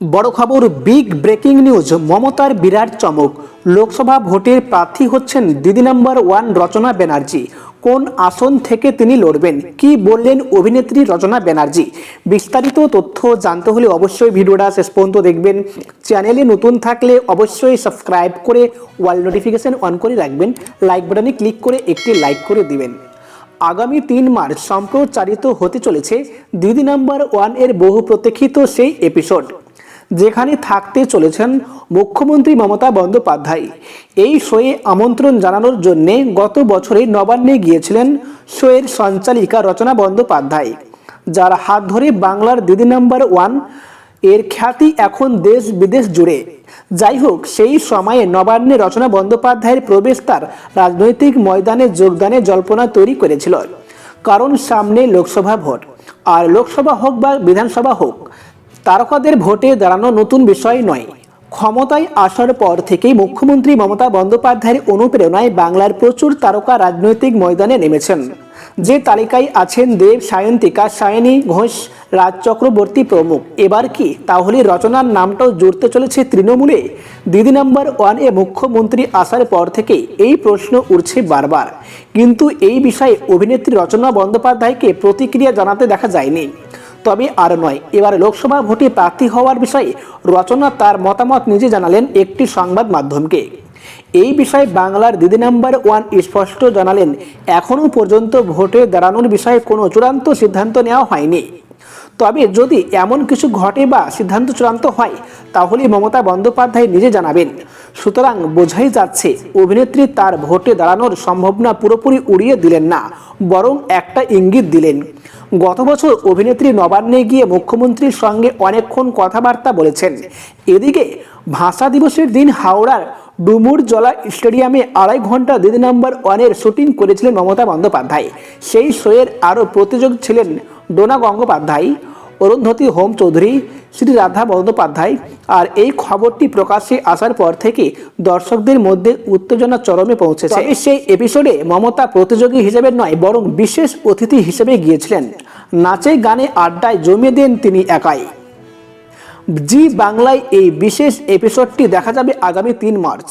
বড় খবর, big breaking news, মমতার বিরাট চমক। লোকসভা ভোটের প্রার্থী হচ্ছেন দিদি নাম্বার ওয়ান রচনা ব্যানার্জি। কোন আসন থেকে তিনি লড়বেন? কি বললেন অভিনেত্রী রচনা ব্যানার্জি? বিস্তারিত তথ্য জানতে হলে অবশ্যই ভিডিওটা শেষ পর্যন্ত দেখবেন। চ্যানেলে নতুন থাকলে অবশ্যই সাবস্ক্রাইব করে ওয়াল নোটিফিকেশন অন করে রাখবেন। লাইক বাটনে ক্লিক করে একটি লাইক করে দিবেন। আগামী তিন মার্চ সম্প্রচারিত হতে চলেছে দিদি নাম্বার ওয়ানের বহু প্রতীক্ষিত সেই এপিসোড। যেখানে থাকতে চলেছেন মুখ্যমন্ত্রী মমতা বন্দ্যোপাধ্যায়। এই শোয়ে আমন্ত্রণ জানানোর জন্যে গত বছরে নবান্নে গিয়েছিলেন শোয়ের সঞ্চালিকা রচনা বন্দ্যোপাধ্যায়, যার হাত ধরে বাংলার দিদি নাম্বার ওয়ান। এর খ্যাতি এখন দেশ বিদেশ জুড়ে। যাই হোক, সেই সময়ে নবান্নে রচনা বন্দ্যোপাধ্যায়ের প্রবেশ তার রাজনৈতিক ময়দানে যোগদানে জল্পনা তৈরি করেছিল। কারণ সামনে লোকসভা ভোট। আর লোকসভা হোক বা বিধানসভা হোক তারকাদের ভোটে দাঁড়ানো নতুন বিষয় নয়। ক্ষমতায় আসার পর থেকেই মুখ্যমন্ত্রী মমতা বন্দ্যোপাধ্যায়ের অনুপ্রেরণায় বাংলার প্রচুর তারকা রাজনৈতিক ময়দানে নেমেছেন। যে তালিকায় আছেন দেব, সায়ন্তিকা, সায়নী ঘোষ, রাজ চক্রবর্তী প্রমুখ। এবার কি? তাহলে রচনার নামটাও জুড়তে চলেছে তৃণমূলে? দিদি নাম্বার ওয়ান মুখ্যমন্ত্রী আসার পর থেকে এই প্রশ্ন উঠছে বারবার। কিন্তু এই বিষয়ে অভিনেত্রী রচনা বন্দ্যোপাধ্যায়কে প্রতিক্রিয়া জানাতে দেখা যায়নি। তবে আর নয়, এবার লোকসভা ভোটে প্রার্থী হওয়ার বিষয়ে রচনা তার মতামত নিজে জানালেন একটি সংবাদ মাধ্যমকে। এই বিষয়ে বাংলার দিদি নাম্বার ওয়ান স্পষ্ট জানালেন, এখনও পর্যন্ত ভোটে দাঁড়ানোর বিষয়ে কোনো চূড়ান্ত সিদ্ধান্ত নেওয়া হয়নি। তবে যদি এমন কিছু ঘটে বা সিদ্ধান্ত চূড়ান্ত হয়, তাহলে মমতা বন্দ্যোপাধ্যায় নিজে জানাবেন। সুতরাং বোঝাই যাচ্ছে, অভিনেত্রী তার ভোটে দাঁড়ানোর সম্ভাবনা পুরোপুরি উড়িয়ে দিলেন না। বরং একটা ইঙ্গিত দিলেন। গত বছর অভিনেত্রী নবান্নে গিয়ে মুখ্যমন্ত্রীর সঙ্গে অনেকক্ষণ কথাবার্তা বলেছেন। এদিকে ভাষা দিবসের দিন হাওড়ার ডুমুর জলা স্টেডিয়ামে আড়াই ঘণ্টা দিদি নাম্বার ওয়ানের শুটিং করেছিলেন মমতা বন্দ্যোপাধ্যায়। সেই শোয়ের আরও প্রতিযোগ ছিলেন ডোনা গঙ্গোপাধ্যায়, অরুন্ধতী হোম চৌধুরী শ্রী রাধা বন্দ্যোপাধ্যায়। আর এই খবরটি প্রকাশ্যে আসার পর থেকে দর্শকদের মধ্যে উত্তেজনা চরমে পৌঁছেছে। সেই এপিসোডে মমতা প্রতিযোগী হিসেবে নয়, বরং বিশেষ অতিথি হিসেবে গিয়েছিলেন। নাচে, গানে আড্ডায় জমিয়ে দেন তিনি একাই। জি বাংলায় এই বিশেষ এপিসোডটি দেখা যাবে আগামী তিন মার্চ।